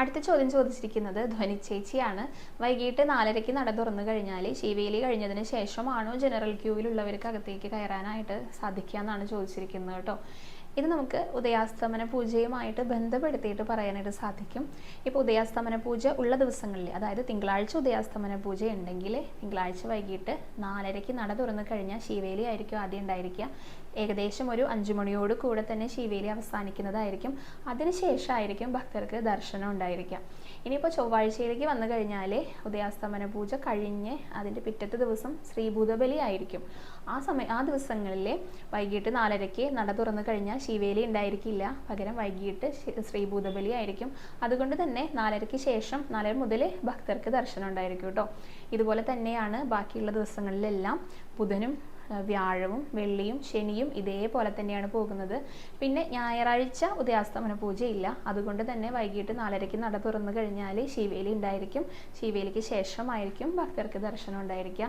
അടുത്ത ചോദ്യം ചോദിച്ചിരിക്കുന്നത് ധ്വനി ചേച്ചിയാണ്. വൈകിട്ട് നാലരയ്ക്ക് നട തുറന്നു കഴിഞ്ഞാൽ ശിവേലി കഴിഞ്ഞതിന് ശേഷമാണോ ജനറൽ ക്യൂവിലുള്ളവർക്ക് അകത്തേക്ക് കയറാനായിട്ട് സാധിക്കുക എന്നാണ് ചോദിച്ചിരിക്കുന്നത് കേട്ടോ. ഇത് നമുക്ക് ഉദയാസ്തമന പൂജയുമായിട്ട് ബന്ധപ്പെടുത്തിയിട്ട് പറയാനായിട്ട് സാധിക്കും. ഇപ്പോൾ ഉദയാസ്തമന പൂജ ഉള്ള ദിവസങ്ങളിൽ അതായത് തിങ്കളാഴ്ച ഉദയാസ്തമന പൂജ ഉണ്ടെങ്കിൽ തിങ്കളാഴ്ച വൈകിട്ട് നാലരയ്ക്ക് നട തുറന്നു കഴിഞ്ഞാൽ ശിവേലി ആയിരിക്കും ആദ്യം ഉണ്ടായിരിക്കുക. ഏകദേശം ഒരു അഞ്ചു മണിയോട് കൂടെ തന്നെ ശിവേലി അവസാനിക്കുന്നതായിരിക്കും. അതിനുശേഷമായിരിക്കും ഭക്തർക്ക് ദർശനം ഉണ്ടായിരിക്കുക. ഇനിയിപ്പോൾ ചൊവ്വാഴ്ചയിലേക്ക് വന്നു കഴിഞ്ഞാൽ ഉദയാസ്തമന പൂജ കഴിഞ്ഞ് അതിന്റെ പിറ്റത്തെ ദിവസം ശ്രീഭൂതബലി ആയിരിക്കും. ആ സമയം ആ ദിവസങ്ങളിൽ വൈകിട്ട് നാലരയ്ക്ക് നട തുറന്നു കഴിഞ്ഞാൽ ശിവേലി ഉണ്ടായിരിക്കില്ല. പകരം വൈകിട്ട് ശ്രീഭൂതബലി ആയിരിക്കും. അതുകൊണ്ട് തന്നെ നാലരയ്ക്ക് ശേഷം നാലര മുതൽ ഭക്തർക്ക് ദർശനം ഉണ്ടായിരിക്കും കേട്ടോ. ഇതുപോലെ തന്നെയാണ് ബാക്കിയുള്ള ദിവസങ്ങളിലെല്ലാം ബുധനും വ്യാഴവും വെള്ളിയും ശനിയും ഇതേപോലെ തന്നെയാണ് പോകുന്നത്. പിന്നെ ഞായറാഴ്ച ഉദയാസ്തമന പൂജയില്ല. അതുകൊണ്ട് തന്നെ വൈകിട്ട് നാലരയ്ക്ക് നട തുറന്നു കഴിഞ്ഞാൽ ശിവേലി ഉണ്ടായിരിക്കും. ശിവേലിക്ക് ശേഷമായിരിക്കും ഭക്തർക്ക് ദർശനം ഉണ്ടായിരിക്കുക.